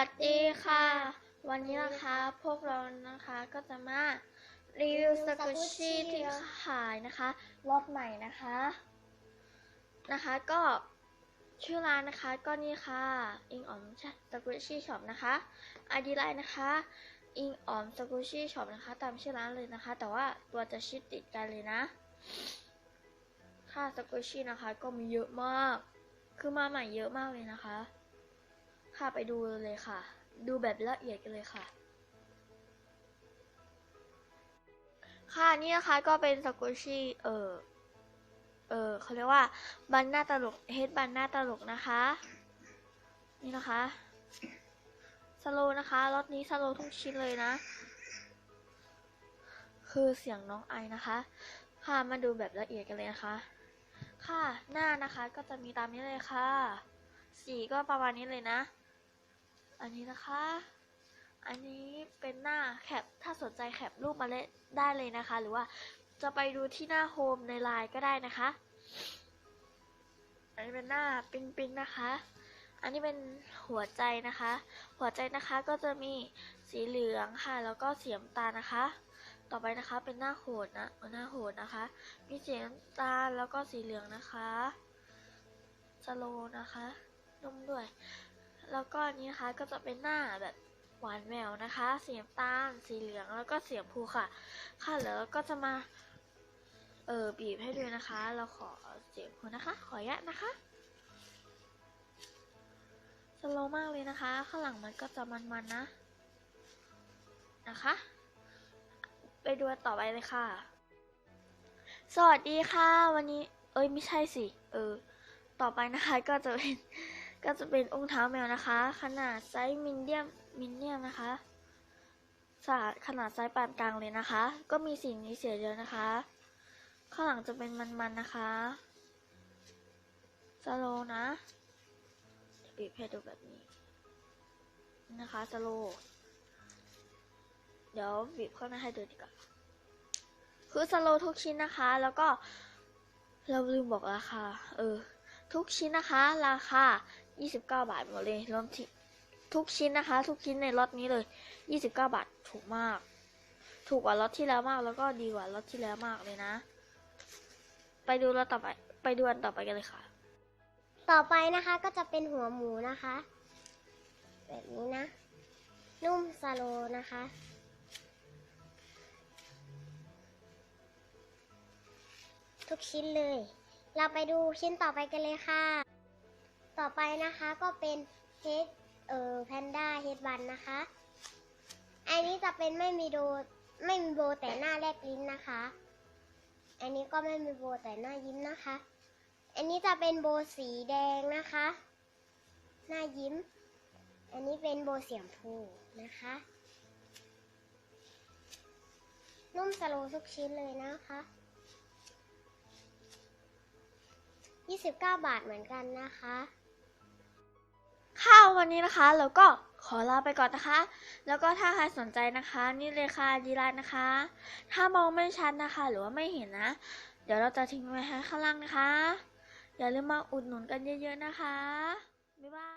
วัสดีค่ะ วันนี้นะคะพวกเรานะคะก็จะมารีวิวสกุชชี่ที่ขายนะคะรอบใหม่นะคะนะคะ ก็ชื่อร้านนะคะก็นี่ค่ะ อิงออมสกุชชี่ช็อปนะคะไอดีไลน์นะคะ อิงออมสกุชชี่ช็อปนะคะ ตามชื่อร้านเลยนะคะ แต่ว่าตัวจะชิดติดกันเลยนะค่าสกุชชี่นะคะก็มีเยอะมาก คือมาใหม่เยอะมากเลยนะคะ ค่ะไปดูเลยค่ะ ดูแบบละเอียดกันเลยค่ะ ค่ะนี่นะคะก็เป็นสกุชชี่เออเออเขาเรียกว่าบันหน้าตลกเฮดบันหน้าตลกนะคะ นี่นะคะสโลนะคะรถนี้สโลทุกชิ้นเลยนะ คือเสียงน้องไอนะคะค่ะมาดูแบบละเอียดกันเลยนะคะ ค่ะหน้านะคะก็จะมีตามนี้เลยค่ะ สีก็ประมาณนี้เลยนะ อันนี้นะคะ อันนี้เป็นหน้าแคป ถ้าสนใจแคปรูปมาเลได้เลยนะคะ หรือว่าจะไปดูที่หน้าโฮมในไลน์ก็ได้นะคะ อันนี้เป็นหน้าปิ๊งปิ๊งนะคะ อันนี้เป็นหัวใจนะคะ หัวใจนะคะก็จะมีสีเหลืองค่ะ แล้วก็สีน้ำตาลนะคะ ต่อไปนะคะเป็นหน้าโหดนะ หน้าโหดนะคะ มีสีน้ำตาลแล้วก็สีเหลืองนะคะสโลนะคะนุ่มด้วย แล้วก็นนี้นะคะก็จะเป็นหน้าแบบหวานแหวนะคะ สีน้ำตาล สีเหลืองแล้วก็สีชมพูค่ะ ค่ะแล้วก็จะมา เออบีบให้ดูนะคะ เราขอเสียงคุณนะคะ ขอแยะนะคะสโลมากเลยนะคะ ข้างหลังมันก็จะมันๆนะ นะคะ ไปดูต่อไปเลยค่ะ สวัสดีค่ะ วันนี้ เอ้ยไม่ใช่สิ เออ ต่อไปนะคะก็จะเป็น ก็จะเป็นองค์เท้าแมวนะคะ ขนาดไซส์มินเดียมมินเนียมนะคะสาขนาดไซส์ปานกลางเลยนะคะ ก็มีสีนี้เสียเดียวนะคะ ข้างหลังจะเป็นมันๆนะคะสโลนะบีบให้ดูแบบนี้นะคะสโลเดี๋ยวบีบเข้ามาให้ดูดีกว่าคือสโลทุกชิ้นนะคะ แล้วก็เราลืมบอกราคา เออ ทุกชิ้นนะคะ ราคา 29 บาทหมดเลยรวมทุกชิ้นนะคะ ทุกชิ้นในล็อตนี้เลย 29 บาทถูกมาก ถูกกว่าล็อตที่แล้วมากแล้วก็ดีกว่าล็อตที่แล้วมากเลยนะ ไปดูล็อตต่อไปไปดูอันต่อไปกันเลยค่ะ ต่อไปนะคะก็จะเป็นหัวหมูนะคะ แบบนี้นะ นุ่มสโลนะคะทุกชิ้นเลย เราไปดูชิ้นต่อไปกันเลยค่ะ ต่อไปนะคะก็เป็นเฮดเอ่อแพนด้าเฮดบันนะคะ อันนี้จะเป็นไม่มีโดไม่มีโบแต่หน้าแลบลิ้นนะคะ อันนี้ก็ไม่มีโบแต่หน้ายิ้มนะคะ อันนี้จะเป็นโบสีแดงนะคะ หน้ายิ้ม อันนี้เป็นโบเสียมพูนะคะ นุ่มสโลทุกชิ้นเลยนะคะ29 บาทเหมือนกันนะคะ วันนี้นะคะเราก็ขอลาไปก่อนนะคะ แล้วก็ถ้าใครสนใจนะคะ นี่เลยค่ะดีไลน์นะคะ ถ้ามองไม่ชัดนะคะ หรือว่าไม่เห็นนะ เดี๋ยวเราจะทิ้งไว้ให้ข้างล่างนะคะ อย่าลืมมาอุดหนุนกันเยอะๆนะคะบ๊ายบาย